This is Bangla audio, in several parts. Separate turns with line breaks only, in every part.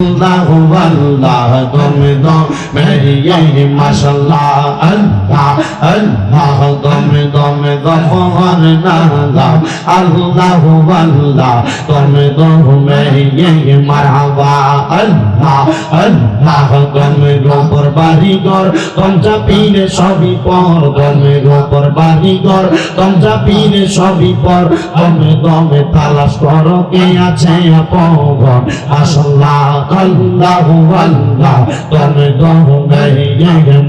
আল্লাহু আল্লাহ তুমি দো মেয়ে মাশাল্লাহ, আল্লাহ আল্লাহ তুমি দমে গফর নালা আল্লাহু আল্লাহ তুমি দো মেয়ে মারহাবা, আল্লাহ আল্লাহ তুমি গোপর বাড়ি ঘর তমচা পীরে সবই পর। তুমি গোপর বাড়ি ঘর তমচা পীরে সবই পর। তুমি দমে তালাশ করো কে আছে আপন মাশাল্লাহ আল্লাহু আল্লাহ তুমি দমে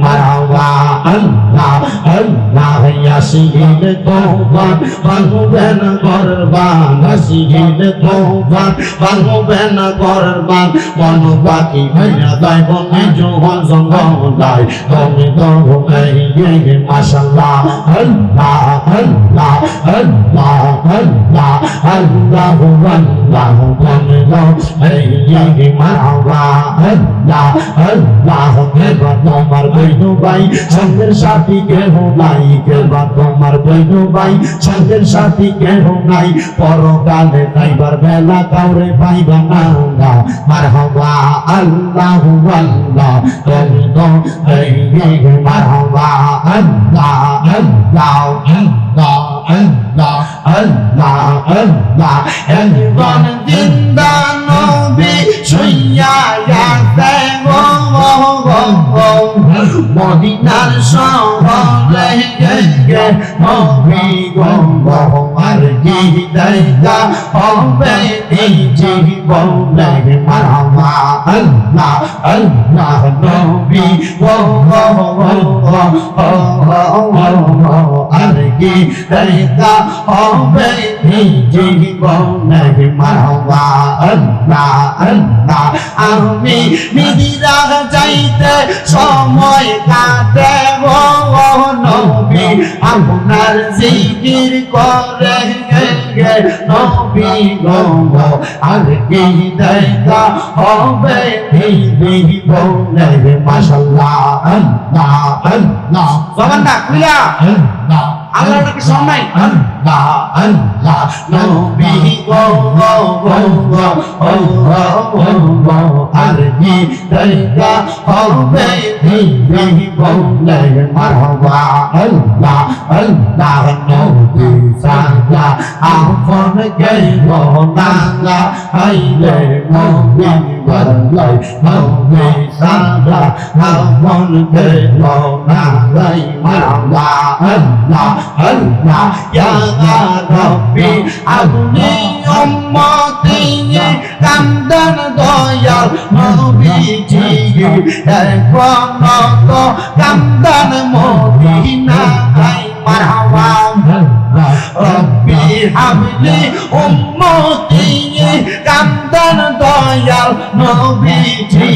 মারহাবা আল্লাহ আল্লাহ ইয়াসিন তোবান বানবেন করবান ইয়াসিন তোবান বানবেন করবান মন বাকি ভাইয়া দাই বনে জোহন জঙ্গলাই তুমি দমে মাশাল্লাহ আল্লাহ আল্লাহ আল্লাহ আল্লাহ আল্লাহু আল্লাহ তুমি দমে মারহাবা আল্লাহ আল্লাহ কেবা তোমার বৈনু ভাই সঙ্গের সাথী কেহ নাই কেবা তোমার বৈনু ভাই সঙ্গের সাথী কেহ নাই পরকালে খাইবার বেলা কাউরে পাইবা না মারহাবা আল্লাহ আল্লাহ তুমি তো এই মারহাবা আল্লাহ আল্লাহ আল্লাহ আল্লাহ আল্লাহ আল্লাহ একজন জিন্দা মদিনার শহরে গে নবী গো গো আর কি দেখা হবে এই জীবনে মারহাবা আল্লাহ আল্লাহ, নবী গো গো গো গো আর কি দেখা হবে এই জীবনে মারহাবা। আল্লাহ আল্লাহ আমি নিদিরা যাইতে সময় কাটে গো নবী আপনার জিকির করে নবী গো। আর কি দেখা হবে এই জীবনে মাশাআল্লাহ আল্লাহ আল্লাহ বাবার ডাক বুঝলা আল্লাহ আল্লাহর নাকি সব আল্লাহ আল্লাহ নবী গো গো গো গো ও গো গো গো আর কি দেখা হবে দিদি বলে মারহাবা আল্লাহ আল্লাহ নবী সাজা আপন গেল নালা আইলে নবী বলে নবী সাজা আপন গেল নালাই মারহাবা আল্লাহ আল্লাহ ইয়া রাব্বি আপনি উম্মতি কান্দন দয়াল নবীজি এখন তো কান্দন মদিনা আই মারহাবা রব্বি হাবলি উম্মতি দয়াল নবীজি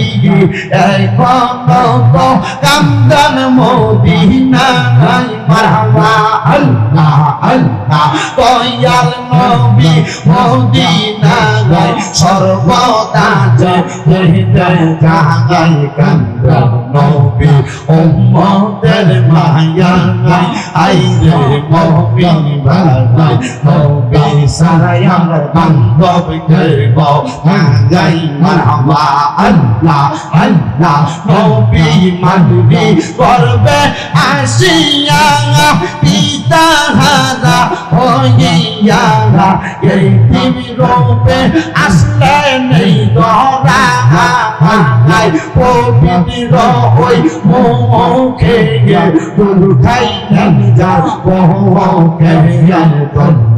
এখন তো কান্দন মদিনা আই মারহাবা আল্লাহ আল্লাহ। দয়াল নবী মদিনা গাই সর্বদা যে হৃদয় জাগাই কান্দন নবী, উম্মতের মায়া গাই আইরে মমিন বানাই নবী সারায়ার বান্ধব গেব গাই মারহাবা আল্লাহ আল্লাহ নবী মানবী করবে আসিয়া পিতা হারা হইয়া এই দিবি রূপে আসলে নেই ধরা নাই পবিত্র হই মুখে দুর্গাই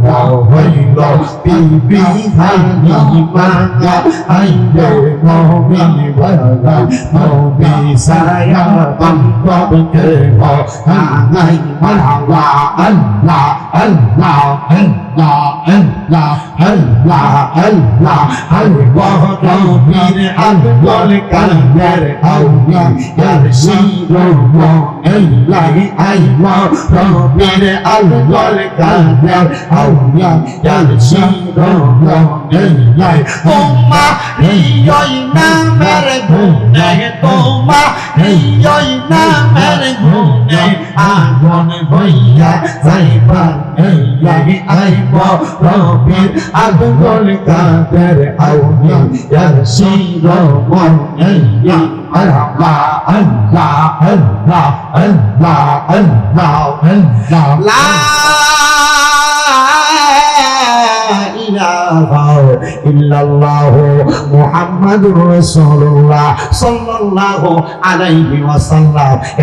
đào hơi lo bị bị thay bị mang ra hay để ngô bị vỡ ra ngô bị sai ra tâm có bên kề họ hàng ngày mà hàng là anh là anh là anh là anh là anh là anh là anh qua đâu bị anh qua lên cả nhà để ông nhà nhà để xin đâu mà 来，要心痛痛的来，痛吗？你有那么的苦来，痛吗？你有那么的苦来，啊，我们会呀，再把你来爱我，我比阿公我的大爹的爱我要心痛痛的来，哎呀啦，哎啦，哎啦，哎啦，哎啦，哎啦，啦。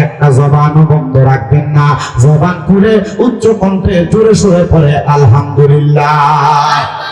একটা জবান বন্ধ রাখবেন না। জবান খুলে উচ্চ কণ্ঠে জোরে সুরে পড়ে আলহামদুলিল্লাহ।